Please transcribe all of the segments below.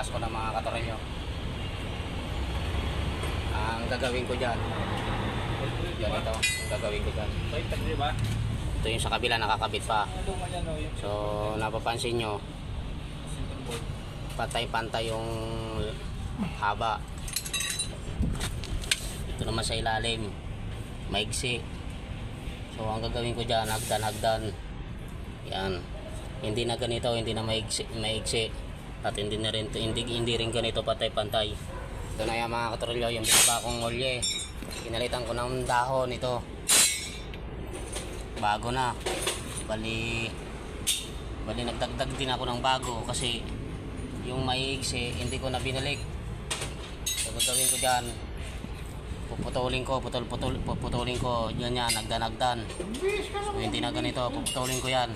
Pinapalas ko ng mga katornilyo. Ang gagawin ko dyan, yan ito, ang gagawin ko dyan. Ito yung sa kabila nakakabit pa. So, napapansin nyo, board. pantay-pantay yung haba. Ito naman sa ilalim, maigsi. So, ang gagawin ko dyan, hagdan-hagdan. Yan. Hindi na ganito, hindi na maigsi, maigsi. At hindi na rin, hindi, hindi rin ganito pantay-pantay. Ito na yung mga katrolyo, yung binaba kong olye. Pinalitan ko ng dahon ito. Bago na. Bali, bali nagdagdag din ako ng bago kasi yung maigsi hindi ko na binalik so gagawin ko dyan puputulin ko putol putol puputulin ko yan yan nagdan nagdan so hindi na ganito puputulin ko yan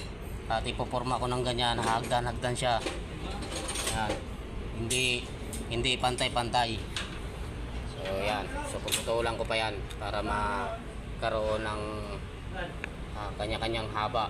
at ipoporma ko ng ganyan hagdan hagdan siya yan. Hindi hindi pantay pantay so yan. So puputulan ko pa yan para magkaroon ng ah, kanya-kanyang haba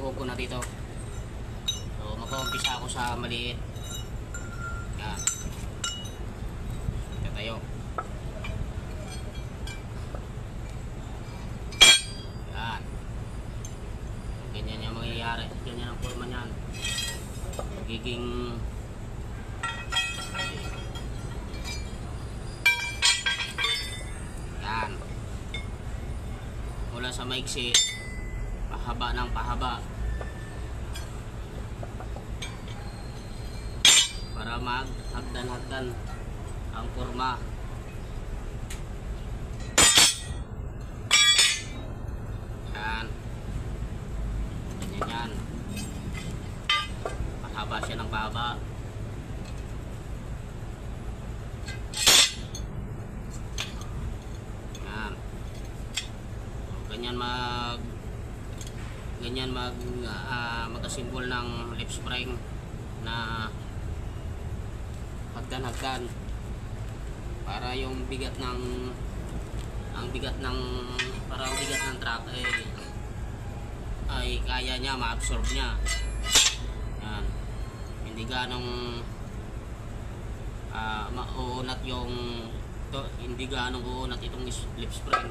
Itutuhog ko na dito. So, mag-umpisa ako sa maliit. Yan. Tatayo. Yan. Ganyan yung mangyayari. Ganyan ang forma niyan. Magiging yan. Mula sa maiksi, pahaba ng pahaba. Para maghagdan-hagdan ang forma. Yan. Ganyan yan. Mahaba siya ng baba. Yan. Ganyan mag ganyan mag uh, magkasimbol ng lip spring na hagdan-hagdan. Para yung bigat ng ang bigat ng para ang bigat ng truck ay ay kaya niya ma-absorb niya. Yan. Hindi ganong ah mauunat yung to, hindi ganong uunat itong lip spring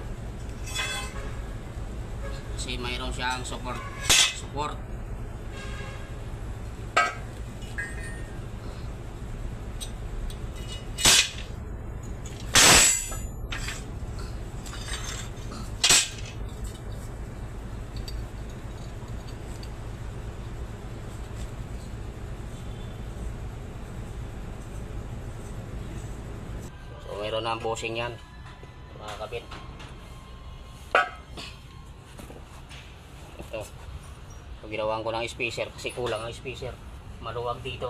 kasi mayroon siyang support support So mayroon na ang bushing yan. Mga kabit. So, ginawan ko ng spacer kasi kulang ang spacer. Maluwag dito.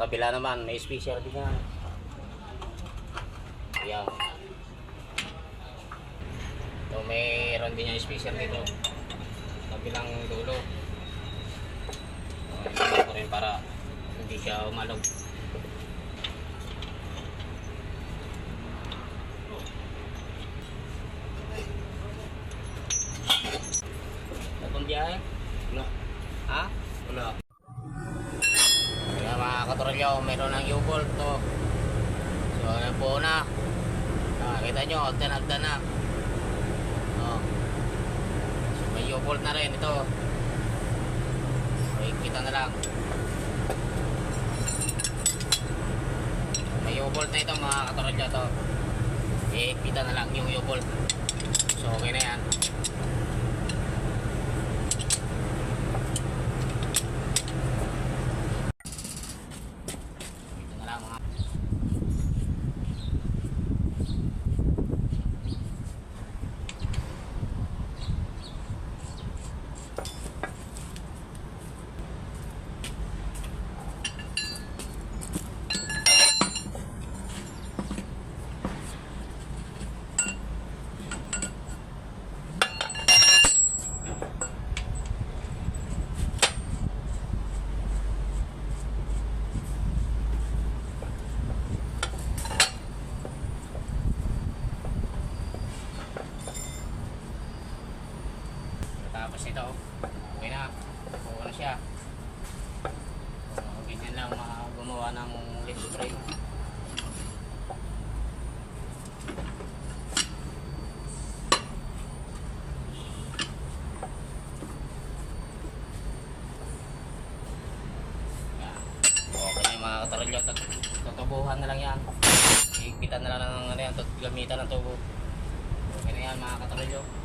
Kabila naman may spacer din yan. Yan. So mayroon din yung spacer dito. Kabilang dulo. So, rin para hindi siya umalog. Itong biyahe? Wala. Ha? Wala. Kaya mga katrolyo, meron ng U-bolt to. So, ayan po na. Ah, kita nyo, agdan-agdan na. Oh. So, may U-bolt na rin ito. So, ikita na lang. May U-bolt na ito mga katorolyo to. Iikpitan na lang yung U-bolt. So okay na yan. Ito na lang mga Tapos ito, okay na. Okay na siya. So, ganyan lang mga gumawa ng lift spray. Katarolyo. Tut- Tutubuhan na lang yan. Higpitan na lang ng ano yan. Gamitan ng tubo. Okay na yan mga katarolyo.